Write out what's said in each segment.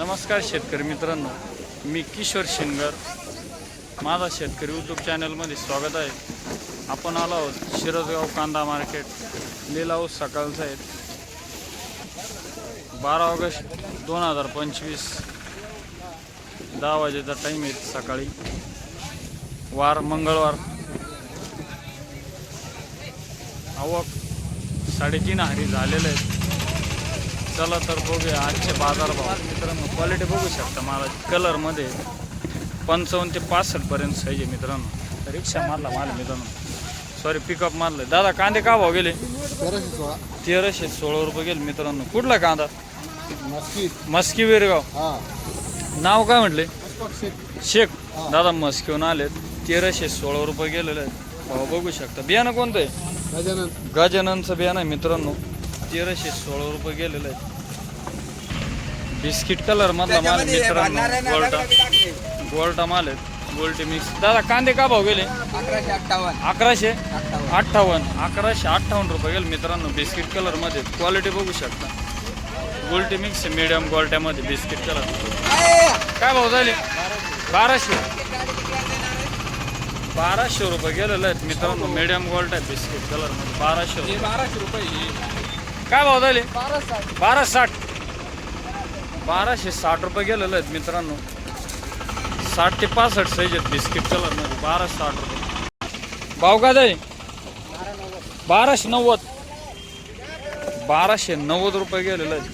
नमस्कार शेतकरी मित्रांनो मी किशोर शिंगर. माझा शेतकरी यूट्यूब चॅनलमध्ये स्वागत आहे. आपण आलो आहोत शिरजगाव कांदा मार्केट लिलाव सकाळचा आहे. बारा ऑगस्ट दोन हजार पंचवीस. दहा वाजेचा टाईम आहे सकाळी. वार मंगळवार. आवक साडेतीन हारी झालेले आहेत. चला तर बघूया आजचे बाजारभाव. मित्रांनो क्वालिटी बघू शकता मला कलरमध्ये पंचावन्न ते पासष्टपर्यंत साईज आहे मित्रांनो. रिक्षा मारला मला मित्रांनो. सॉरी पिकअप मारलं दादा कांदे का भाव गेले? तेराशे सोळा. रुपये गेले मित्रांनो. कुठला कांदा? मस्की. वेरगाव. हा. नाव काय म्हटले? शेख. दादा मस्कीहून आले तेराशे सोळा रुपये गेलेले भाव बघू शकता. बियाणं कोणतं आहे? गजानन. गजाननचं बियाणं आहे मित्रांनो. तेराशे सोळा रुपये गेलेलं आहे बिस्किट कलर मधला माल मित्रांनो गोल्टा गोल्टा माल आहेत गोल्टी मिक्स दादा कांदे का भाव गेले? अकराशे अठ्ठावन्न. अकराशे अठ्ठावन्न. अकराशे अठ्ठावन्न रुपये गेले मित्रांनो बिस्किट कलरमध्ये क्वालिटी बघू शकता. गोल्टी मिक्स मीडियम गोल्ट्यामध्ये बिस्किट कलर काय भाव झाले? बाराशे. बाराशे रुपये गेलेले आहेत मित्रांनो मीडियम गोल्ट आहे बिस्किट कलरमध्ये बाराशे बाराशे रुपये काय भाव झाले? बारा साठ बारा साठ बाराशे साठ रुपये गेलेले आहेत मित्रांनो. साठ ते पासष्ट साईज आहेत बिस्किट कलरमध्ये बारा साठ रुपये. भाव काय झाले? बाराशे नव्वद. बाराशे नव्वद रुपये गेलेले आहेत.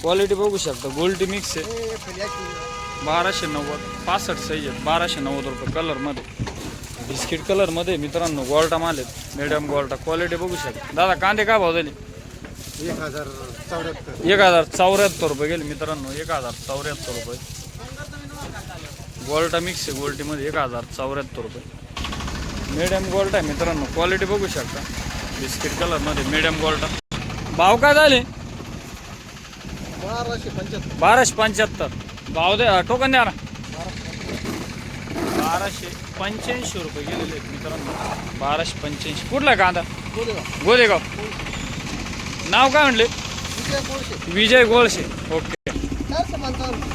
क्वालिटी बघू शकता. गोल्टी मिक्स आहे. बाराशे नव्वद. पासष्ट साईज आहेत. बाराशे नव्वद रुपये कलरमध्ये बिस्किट कलरमध्ये मित्रांनो गोल्टा माल आहेत. मीडियम गोल्टा क्वालिटी बघू शकता. दादा कांदे काय भाव झाले? एक हजार चौऱ्याहत्तर एक हजार चौऱ्याहत्तर रुपये गेले मित्रांनो एक हजार चौऱ्याहत्तर रुपये. गोल्टा मिक्स आहे गोल्टीमध्ये एक हजार चौऱ्याहत्तर रुपये. मीडियम गोल्ट आहे मित्रांनो क्वालिटी बघू शकता. बिस्किट कलरमध्ये मीडियम गोल्टा भाव काय झाले? बाराशे पंच्याहत्तर. बाराशे पंच्याहत्तर. भाव द्या टोकन द्या ना. बाराशे पंच्याऐंशी रुपये गेलेले आहेत मित्रांनो. बाराशे पंच्याऐंशी. कुठला कांदा? बोलेगाव गोदेगाव. नाव काय म्हणले? विजय गोळशे ओके.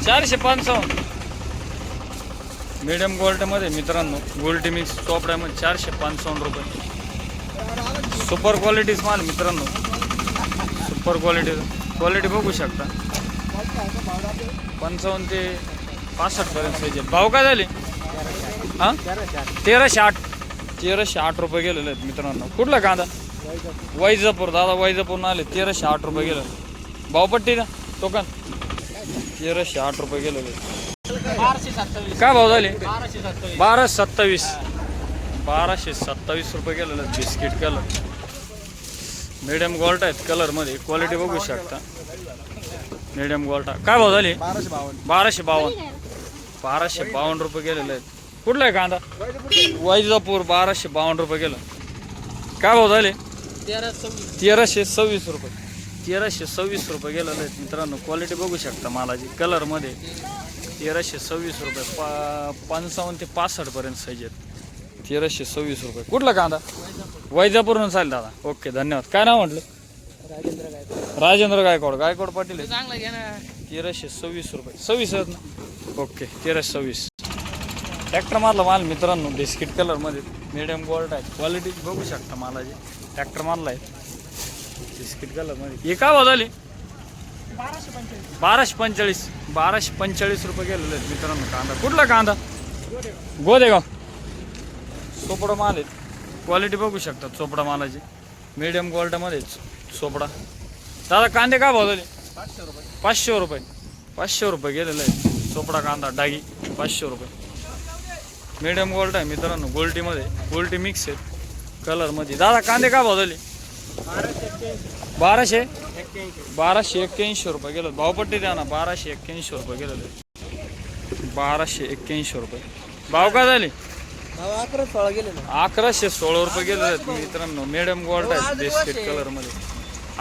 चारशे पंचावन्न. मीडियम गोल्टमध्ये मित्रांनो गोल्टी मिक्स चोपड्यामध्ये चारशे पंचावन्न रुपये. सुपर क्वालिटीज माल मित्रांनो. सुपर क्वालिटी क्वालिटी बघू शकता. पंचावन्न ते पासष्टपर्यंत आहे. भाव काय झाले? हां? तेराशे आठ. तेराशे आठ रुपये गेलेले आहेत मित्रांनो. कुठला कांदा? वैजापूर दादा वैजापूर आले तेराशे आठ रुपये गेले. भावपट्टी ना टोकन तेराशे आठ रुपये गेलेले सत्तावीस. काय भाव झाले? बाराशे सत्तावीस. बारा सत्तावीस. बाराशे सत्तावीस रुपये गेलेलं आहे बिस्किट कलर मीडियम गोल्ट आहेत कलरमध्ये क्वालिटी बघू शकता. मीडियम गोल्टा काय भाव झाले? बाराशे बावन्न. बाराशे बावन्न रुपये गेलेले आहेत. कुठला आहे कांदा? वैजापूर बाराशे बावन्न रुपये गेलं. काय भाव झाले? तेराशे सव्वीस. रुपये. तेराशे सव्वीस रुपये गेलेले आहेत मित्रांनो. क्वालिटी बघू शकता मालाची. कलरमध्ये तेराशे सव्वीस रुपये. पा पंचावन्न ते पासष्टपर्यंत साईज आहेत. तेराशे सव्वीस रुपये. कुठला कांदा? वैजापूरहून चालेल दादा. ओके धन्यवाद. काय नाव म्हटलं? राजेंद्र काय राजेंद्र गायकवाड. गायकवाड पाटील तेराशे सव्वीस रुपये. सव्वीस आहेत ना? ओके तेराशे सव्वीस. ट्रॅक्टर मारला माल मित्रांनो बिस्किट कलरमध्ये मिडियम गोल्ड आहे. क्वालिटी बघू शकता मालाची. ट्रॅक्टर मारला आहे बिस्किट कलरमध्ये हे का झाले बाराशे पंचेचाळीस. बाराशे पंचेचाळीस. रुपये गेलेले आहेत मित्रांनो. कांदा. कुठला कांदा? गोदेगाव. चोपडा माल आहेत. क्वालिटी बघू शकता चोपडा मालाची. मिडियम क्वालिटीमध्ये चोपडा दादा कांदे का भाव झाले? पाचशे रुपये. पाचशे रुपये. पाचशे रुपये गेलेले आहे चोपडा कांदा डागी पाचशे रुपये. मिडियम गोल्ड आहे मित्रांनो. गोल्टीमध्ये गोल्टी मिक्स आहेत. कलरमध्ये. दादा कांदे का भाव झाले? बाराशे? बाराशे एक्क्याऐंशी रुपये गेलं. भावपट्टी द्या ना बाराशे एक्क्याऐंशी रुपये गेलेले बाराशे एक्क्याऐंशी रुपये. भाव काय झाले? अकरा सोळा गेले ना. अकराशे सोळा रुपये आहेत मित्रांनो. मिडियम गोल्ड आहे बिस्किट कलरमध्ये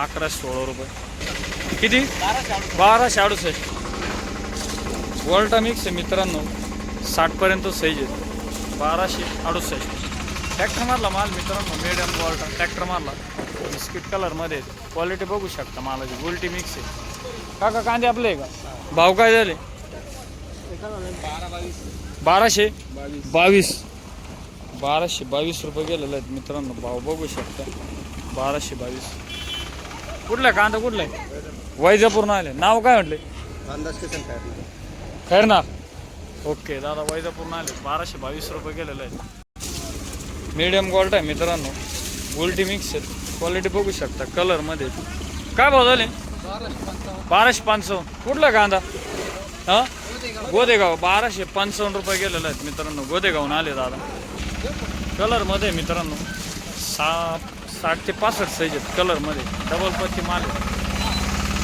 अकराशे सोळा रुपये. किती? बाराशे बाराशे अडुसष्ट. वॉल्टा मिक्स आहे मित्रांनो. साठपर्यंत साईज आहेत. बाराशे अडुसष्ट. ट्रॅक्टर मारला माल मित्रांनो मिडियम वॉल्टा ट्रॅक्टर मारला बिस्किट कलरमध्ये क्वालिटी बघू शकता मालाची. गोल्टी मिक्स आहे. काका कांदे आपले आहे का? भाव काय झाले? बारा बावीस बाराशे. बावीस. बावीस बाराशे बावीस रुपये गेलेले आहेत मित्रांनो. भाव बघू शकता. बाराशे बावीस. कुठला आहे? कांदा कुठला आहे? वैजापूरनं आले. नाव काय म्हटले? खैरनार. ओके दादा वैजापूरनं आले. बाराशे बावीस रुपये गेलेले आहेत. मीडियम गोल्ट आहे मित्रांनो. गोल्टी मिक्स आहेत क्वालिटी बघू शकता कलरमध्ये काय भाव झाले? बाराशे पंचावन्न. कुठला कांदा? हां? गोदेगाव. बाराशे पंचावन्न रुपये गेलेला आहेत मित्रांनो. गोदेगावून आले दादा. कलरमध्ये मित्रांनो. सा साठ ते पासष्ट साईज आहेत कलरमध्ये डबल पत्ती माल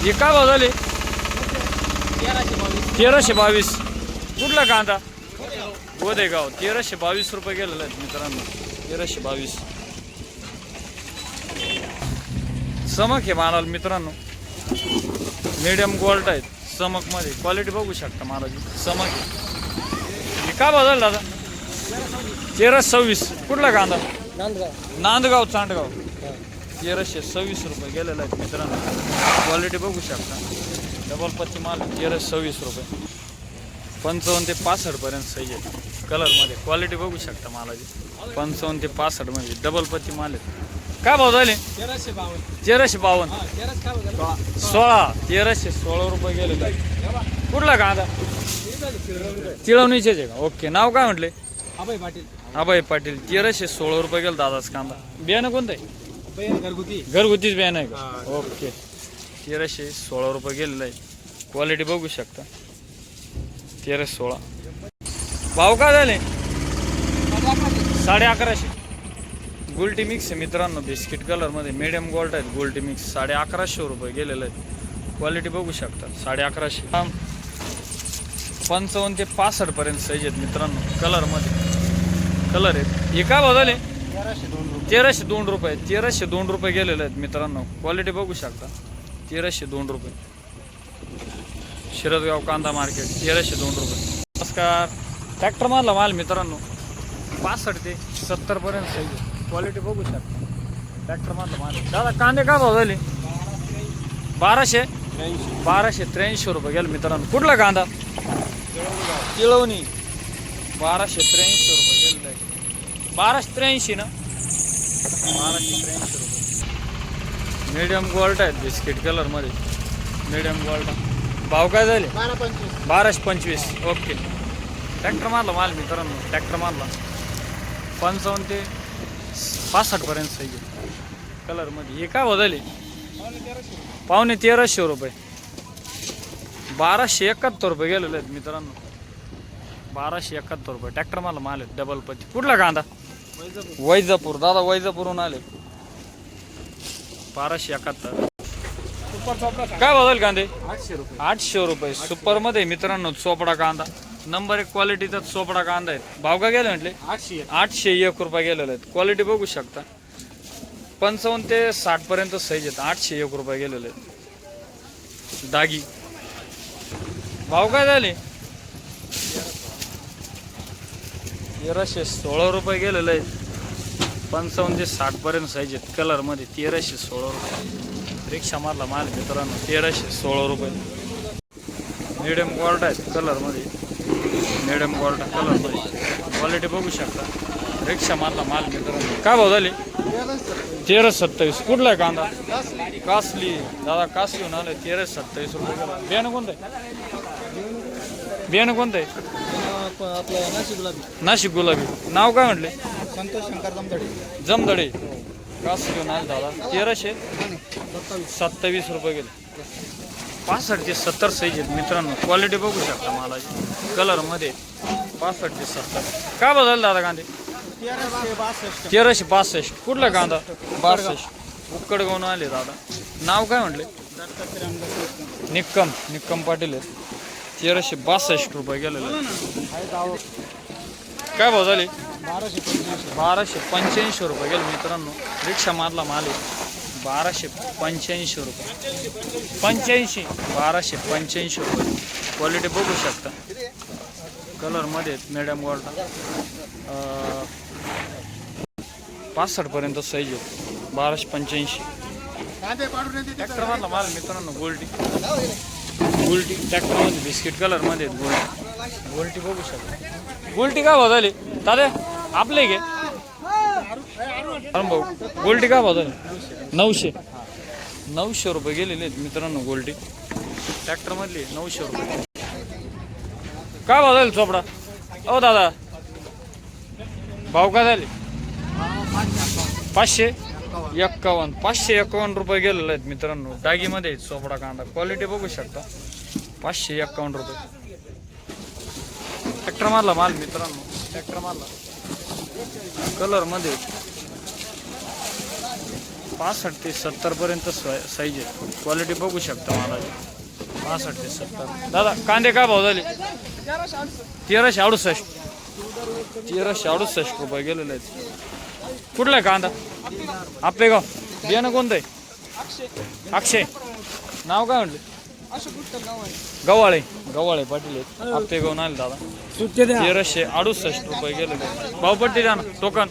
हे काय भाव झाले? तेराशे बावीस तेराशे बावीस. कुठला कांदा? गोदेगाव. तेराशे बावीस रुपये गेलेला आहेत मित्रांनो. तेराशे बावीस. चमक आहे मालाल मित्रांनो. मीडियम गोल्ड आहेत. चमकमध्ये क्वालिटी बघू शकता मालाची. चमक आहे. हे काय बदल दादा? तेरा सव्वीस. कुठला कांदा? नांदगाव. नांदगाव चांडगाव तेराशे सव्वीस रुपये गेलेला आहे मित्रांनो. क्वालिटी बघू शकता. डबल पत्ती माल तेराशे सव्वीस रुपये. पंचावन्न ते पासष्टपर्यंत सही आहे. कलरमध्ये क्वालिटी बघू शकता मालाची. पंचावन्न ते पासष्टमध्ये डबल पत्ती माल आहे. काय भाव झाले? तेराशे बावन्न. तेराशे बावन्न. सोळा. तेराशे सोळा रुपये आहे कुठला कांदा तिळवणीचेच आहे का? ओके. नाव काय म्हटले? अभय पाटील. अभय पाटील. तेराशे सोळा रुपये गेला दादाच कांदा. बियाणं कोणतं आहे? घरगुती. घरगुतीच बियाणं आहे का. ओके. तेराशे सोळा रुपये गेलेलं आहे. क्वालिटी बघू शकता. तेराशे सोळा भाव काय झाले साडे अकराशे गोल्टी मिक्स आहे मित्रांनो बिस्किट कलरमध्ये मिडियम गोल्ड आहेत गोल्टी मिक्स साडे अकराशे रुपये गेलेलं आहे क्वालिटी बघू शकता साडे अकराशे पंचावन्न ते पासष्टपर्यंत साईज आहेत मित्रांनो कलरमध्ये कलर आहेत हे काय भाव झाले दोन तेराशे दोन रुपये तेराशे दोन रुपये गेलेले आहेत मित्रांनो क्वालिटी बघू शकता तेराशे दोन रुपये शिरदगाव कांदा मार्केट तेराशे दोन रुपये नमस्कार ट्रॅक्टर मारला माल मित्रांनो पासष्ट ते सत्तरपर्यंत साईज क्वालिटी बघू शकता ट्रॅक्टर मारला माल दादा कांदे काय भाव झाले बाराशे त्र्याऐंशी बाराशे त्र्याऐंशी रुपये गेले मित्रांनो कुठला कांदा तिळवणी बाराशे त्र्याऐंशी रुपये गेलेला आहे बाराशे त्र्याऐंशी ना बाराशे त्र्याऐंशी रुपये मीडियम गोल्ड आहेत बिस्किट कलरमध्ये मीडियम गोल्ड भाव काय झाले? बारा पंचवीस. बाराशे पंचवीस. ओके. ट्रॅक्टर मारला माल मित्रांनो ट्रॅक्टर मारला. पंचावन्न ते पासष्टपर्यंत सही कलरमध्ये हे काय बदल पावणे तेराशे रुपये. बाराशे एकाहत्तर रुपये गेलेले आहेत मित्रांनो. बाराशे एकाहत्तर रुपये. ट्रॅक्टर मारला माल आहे. डबल पत्ती कुठला कांदा? वैजापूर. दादा वैजापूरहून आले. बाराशे एकाहत्तर. सुपर चोपडा काय बदल कांदे? आठशे रुपये. आठशे रुपये. सुपरमध्ये मित्रांनो चोपडा कांदा. नंबर एक क्वालिटीचा चोपडा कांदा आहे. भाव काय गेले म्हटले? आठशे आठशे एक रुपये गेलेले आहेत. क्वालिटी बघू शकता. पंचावन्न ते साठ पर्यंत साईज आहेत. आठशे एक रुपये गेलेले आहेत. दागी. भाव काय झाले? तेराशे सोळा रुपये गेलेले आहेत. पंचावन्न ते साठ पर्यंत साईज आहेत. कलरमध्ये तेराशे सोळा रुपये. रिक्षा मारला माल मित्रांनो तेराशे सोळा रुपये. मिडियम क्वालिटी आहेत कलरमध्ये मिडियम क्वालिटी कलरमध्ये क्वालिटी बघू शकता. रिक्षा मारला माल मित्रांनो. काय भाव झाले? तेरा सत्तावीस. कुठला आहे कांदा? कासली. दादा कासलीहून आलं तेरा सत्तावीस रुपये बियाणं कोणतं आहे? बियाणं कोणतं आहे? आपलं नाशिक गुलाबी. नाशिक गुलाबी. नाव काय म्हटले? संतोष शंकर दमदडे जमदडे. दादा. तेराशे सत्तावीस रुपये गेले. पासष्ट ते सत्तर साईज आहेत मित्रांनो. क्वालिटी बघू शकता मला कलरमध्ये पासष्ट ते सत्तर. काय बदल दादा कांदे? तेराशे बासष्ट. कुठला कांदा? बासष्ट. उक्कडगावून आले दादा. नाव काय म्हटले? निक्कम. निक्कम पाटील आहेत. तेराशे बासष्ट रुपये गेलेले काय भाव झाले? बाराशे पंच्याऐंशी बाराशे पंच्याऐंशी रुपये गेलो मित्रांनो. रिक्षा मारला माल बाराशे पंच्याऐंशी रुपये. पंच्याऐंशी? बाराशे पंच्याऐंशी रुपये. क्वालिटी बघू शकता. कलरमध्ये मिडियम मॅडम पासष्टपर्यंत साईज येतो बाराशे पंच्याऐंशी. कांदे ट्रॅक्टर मारला माल मित्रांनो गोल्डी गोल्डी ट्रॅक्टरमध्ये बिस्किट कलरमध्ये गोल्डी गोल्टी गोल्टी बघू शकता गोल्टी काय भाव झाली दादा आपले घे अरे भाऊ गोल्टी काय भाव झाली नऊशे नऊशे रुपये गेलेले आहेत मित्रांनो गोल्टी ट्रॅक्टरमधली नऊशे रुपये काय भाव झाले चोपडा ओ दादा भाव काय झाले पाचशे एक्कावन्न पाचशे एक्कावन्न रुपये गेलेले आहेत मित्रांनो डागीमध्ये आहेत चोपडा कांदा क्वालिटी बघू शकता पाचशे एक्कावन्न रुपये ट्रॅक्टर मारला माल मित्रांनो. ट्रॅक्टर मारला. कलरमध्ये पासष्ट ते सत्तर पर्यंत साईज आहे. क्वालिटी बघू शकता मला पासष्ट ते सत्तर. दादा कांदे काय भाव झाले? तेराशे अडुसष्ट. तेराशे अडुसष्ट रुपये गेलेले आहेत. कुठला आहे कांदा? आपले गाव. बियाणं कोणतं आहे? अक्षय. नाव काय म्हटलं? गव्हाळे. गव्हाळे. पाटील आहेत. आपले गाव नाही दादा. तेराशे अडुसष्ट रुपये गेलेले भावपट्टी द्या ना टोकन.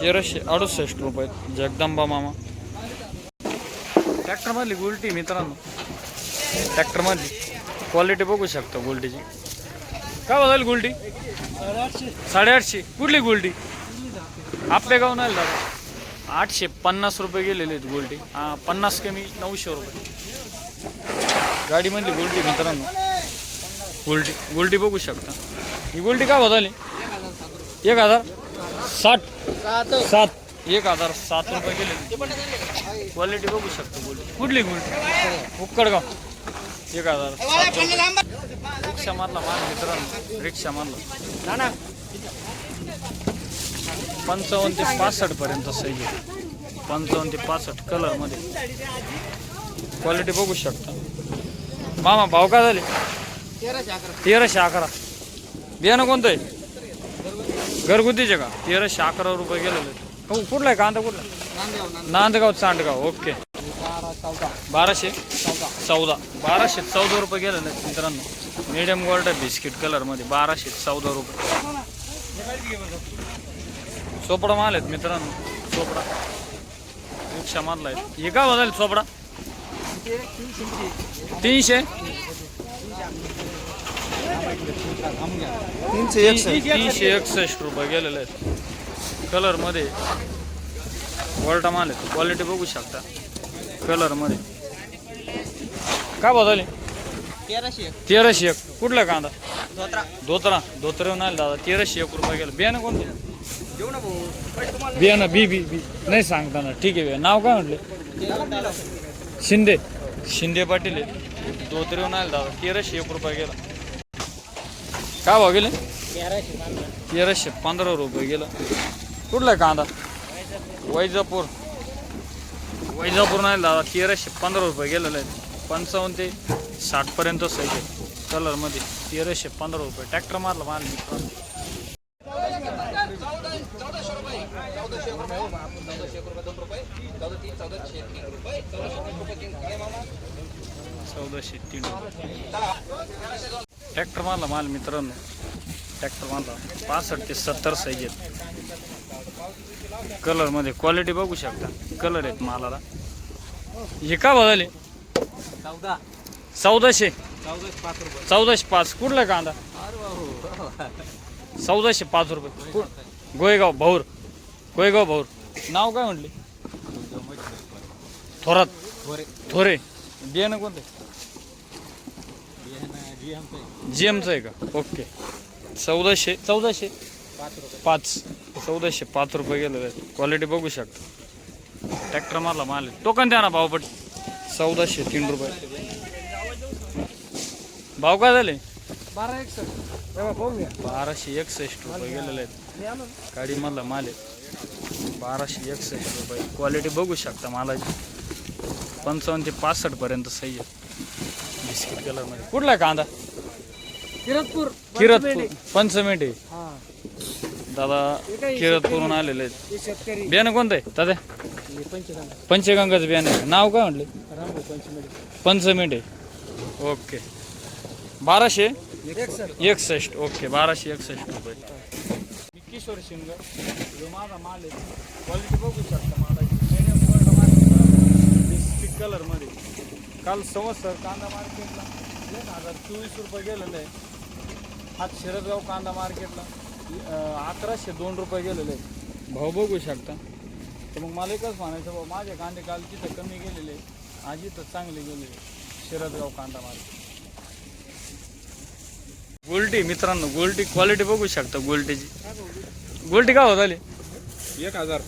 तेराशे अडुसष्ट रुपये. जगदंबा मामा. ट्रॅक्टरमधली गुलटी मित्रांनो. ट्रॅक्टरमधली. क्वालिटी बघू शकता गुलटीची. काय बघाल गुलटी? साडेआठशे. कुठली गुलटी? आपले गाव नाही दादा. आठशे पन्नास रुपये गेलेले आहेत गोल्टी. हा पन्नास कमी नऊशे रुपये. गाडीमधली गोल्टी मित्रांनो. गोल्टी गोल्टी बघू शकता. ही गोल्टी काय बदलली एक हजार साठ. सात. एक हजार सात रुपये गेले क्वालिटी बघू शकतो गोल्टी. कुठली गोल्टी? उक्कडगाव. एक हजार रिक्षा मारला माल मित्रांनो रिक्षा मारला पंचावन्न ते पासष्ट पर्यंत सही पंचावन्न ते पासष्ट कलरमध्ये. क्वालिटी बघू शकता. मामा भाव काय झाले? तेराशे अकरा. बियाणं कोणतं आहे? घरगुतीचे का? तेराशे अकरा रुपये गेलेले. हो कुठला आहे? कांदा कुठला? नांदगाव चांडगाव ओके. बाराशे? चौदा. बाराशे चौदा रुपये गेलेलं आहेत मित्रांनो मिडियम गोल्ड बिस्किट कलरमध्ये बाराशे चौदा रुपये. चोपडा माल आहेत मित्रांनो. चोपडा. रिक्षा मारला आहे हे का बदल चोपडा? तीनशे? तीनशे एकसष्ट. तीनशे एकसष्ट रुपये गेलेले आहेत. कलरमध्ये वॉल्टा माल आहेत क्वालिटी बघू शकता. कलरमध्ये काय बदल तेराशे तेराशे एक. कुठला कांदा? धोत्रा. धोत्रा. धोत्र नाही दादा. तेराशे एक रुपये गेलं. बियाणं कोणते? देऊ ना भाऊ. बियाणं. बी बी बी. नाही सांगता ना ठीक आहे नाव काय म्हटले? शिंदे. शिंदे पाटील आहे धोत्रे नाही दादा. तेराशे एक रुपये गेला. काय भाव गेले? तेराशे पंधरा रुपये गेलं. कुठला आहे कांदा? वैजापूर. वैजापूर नाही दादा. तेराशे पंधरा रुपये गेलेलं आहे पंचावन्न ते साठपर्यंत पर्यंत कलरमध्ये तेराशे पंधरा रुपये. ट्रॅक्टर मारला माल चौदाशे तीन ट्रॅक्टर मारला माल मित्रांनो. ट्रॅक्टर मारला पासष्ट ते सत्तर साईज आहेत. कलरमध्ये क्वालिटी बघू शकता. कलर आहेत मालाला. हे का चौदा. चौदाशे. चौदाशे पाच कुठला कांदा? चौदाशे पाच रुपये. गोयगाव भाऊर गोयगाव भाऊर नाव काय म्हटले थोरात. थोरे. बियाणं कोणतं? जी एमचं आहे का? ओके. चौदाशे चौदाशे? पाच. चौदाशे पाच रुपये गेलेले आहेत क्वालिटी बघू शकता. ट्रॅक्टर मारला माल. टोकन द्या ना भावपट चौदाशे तीन रुपये. भाव काय झाले? बारा एकसष्ट. बाराशे एकसष्ट रुपये गेलेले आहेत. गाडीमधला माल आहे बाराशे एकसष्ट रुपये. क्वालिटी बघू शकता मालाची. पंचावन्न ते पासष्ट पर्यंत सही आहे. बिस्किट कलरमध्ये. कुठला आहे कांदा? किरतपूर किरतपूर पंचमेंटे हा. दादा किरतपूरून आलेले आहेत. हे शेतकरी. बियाणं कोणतं आहे? दादा हे पंचगंगा. पंचगंगाचं बियाणं आहे. नाव काय म्हटले? रामभाऊ पंचमेंटे ओके. बाराशे? एकसष्ट. एकसष्ट. ओके बाराशे एकसष्ट रुपये. किशोर शिंग. जो माझा माल आहे क्वालिटी बघू शकता मला बिस्किट कलरमध्ये. काल संवत्सर कांदा मार्केटला एक हजार चोवीस रुपये गेलेलं आहे आज शिरदगाव कांदा मार्केटला अकराशे दोन रुपये गेलेले. आहे भाव बघू शकता. तर मग मला एकच म्हणायचं भाऊ माझे कांदे काल तिथं कमी गेलेले आहे. आज इथं चांगले गेलेले शिरदगाव कांदा मार्केट. गोल्टी मित्रांनो गोल्टी क्वालिटी बघू शकता गोल्टीची. गोल्टी का होत आली? एक हजार.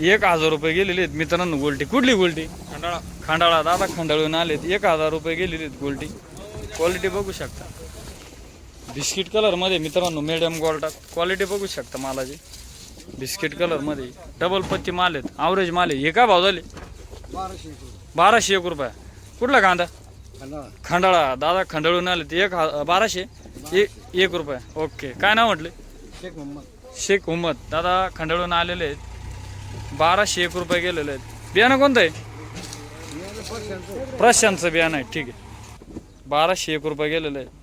एक हजार रुपये गेलेले आहेत मित्रांनो गोल्टी. कुठली गोल्टी? खंडाळा. खंडाळा दादा खंडाळून आलेत. एक हजार रुपये गेलेले आहेत गोल्टी. क्वालिटी बघू शकता. बिस्किट कलरमध्ये मित्रांनो मिडियम गोल्टा क्वालिटी बघू शकता मालाची. बिस्किट कलरमध्ये डबल पत्ती माल आहेत. ॲव्हरेज माल आहे. हे काय भाव झाले? बाराशे बाराशे एक रुपया. कुठला कांदा? खंडाळा. दादा खंडाळून आले एक हा बाराशे? एक रुपया. ओके काय नाव म्हटले? शेख मोहम्मद. शेख उम्मद दादा खंडाळून आलेले आहेत. बाराशे एक रुपये गेलेले आहेत. बियाणं कोणतं आहे? प्रशांतचं बियाणं आहे. ठीक आहे. बाराशे एक रुपये गेलेलं आहे